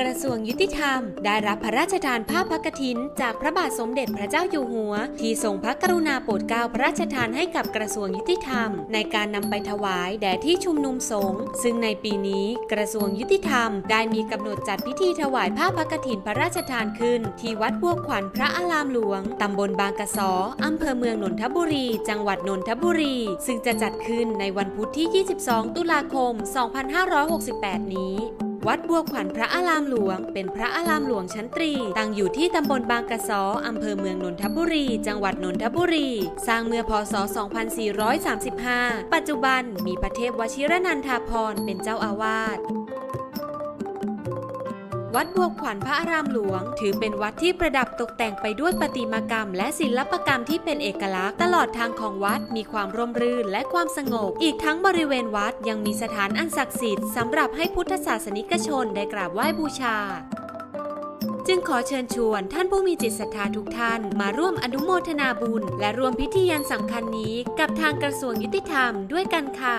กระทรวงยุติธรรม ได้รับพระราชทานผ้าพักฐิน จากพระบาทสมเด็จพระเจ้าอยู่หัว ที่ทรงพระกรุณาโปรดเกล้าพระราชทานให้กับกระทรวงยุติธรรม ในการนำไปถวายแด่ที่ชุมนุมสงฆ์ซึ่งในปีนี้กระทรวงยุติธรรม ได้มีกำหนดจัดพิธีถวายผ้าพักฐินพระราชทานขึ้น ที่วัดบัวขวัญพระอารามหลวงตำบลบางกระสออำเภอเมืองนนทบุรี จังหวัดนนทบุรี ซึ่งจะจัดขึ้นในวันพุธที่ 22 ตุลาคม 2568 นี้ วัดบัวขวัญพระอารามหลวง เป็นพระอารามหลวงชั้นตรี ตั้งอยู่ที่ตำบลบางกระสออำเภอเมืองนนทบุรี จังหวัดนนทบุรี สร้างเมื่อพศ 2435 ปัจจุบันมีพระเทพวชิรนันทาพรเป็นเจ้าอาวาส วัดบัวขวัญพระอารามหลวง ถือเป็นวัดที่ประดับตกแต่งไปด้วยประติมากรรม และศิลปกรรมที่เป็นเอกลักษณ์ ตลอดทางของวัดมีความร่มรื่นและความสงบ อีกทั้งบริเวณวัดยังมีสถานอันศักดิ์สิทธิ์สำหรับให้พุทธศาสนิกชนได้กราบไหว้บูชาจึงขอเชิญชวนท่านผู้มีจิตศรัทธาทุกท่านมาร่วมอนุโมทนาบุญ และร่วมพิธียันสำคัญนี้กับทางกระทรวงยุติธรรมด้วยกันค่ะ